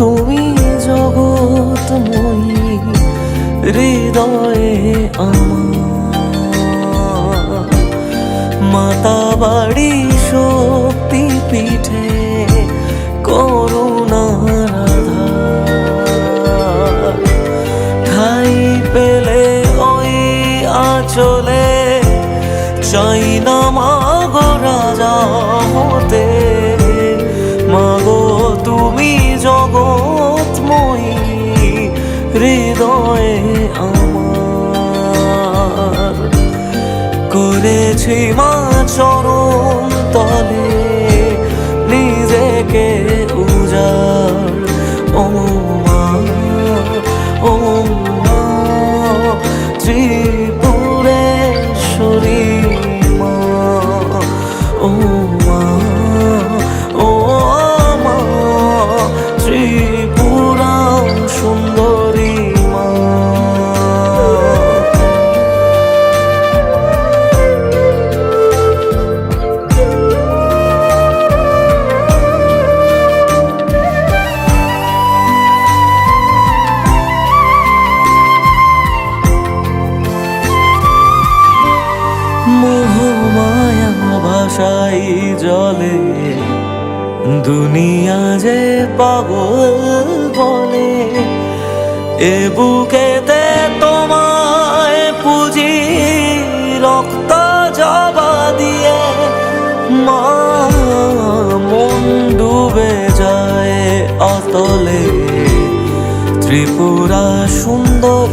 তুমি জগৎময়ী হৃদয়ে আমার। মাতা বাড়ি শক্তি পিঠে করুণা ঠাই পেলে ওই আচলে, চাই না মা গো রাজা হতে। জগৎময়ী হৃদয়ে আমার। করেছি মা চরণ তলে নিজেকে উজাড়। ও মা ও মা ভাষাই জলে, দুনিয়া যে পাগল বলে। এ বুকেতে তোমায় পুঁজি, রক্ত জবা দিয়ে মা মন ডুবে যায় অতলে। ত্রিপুরা সুন্দরী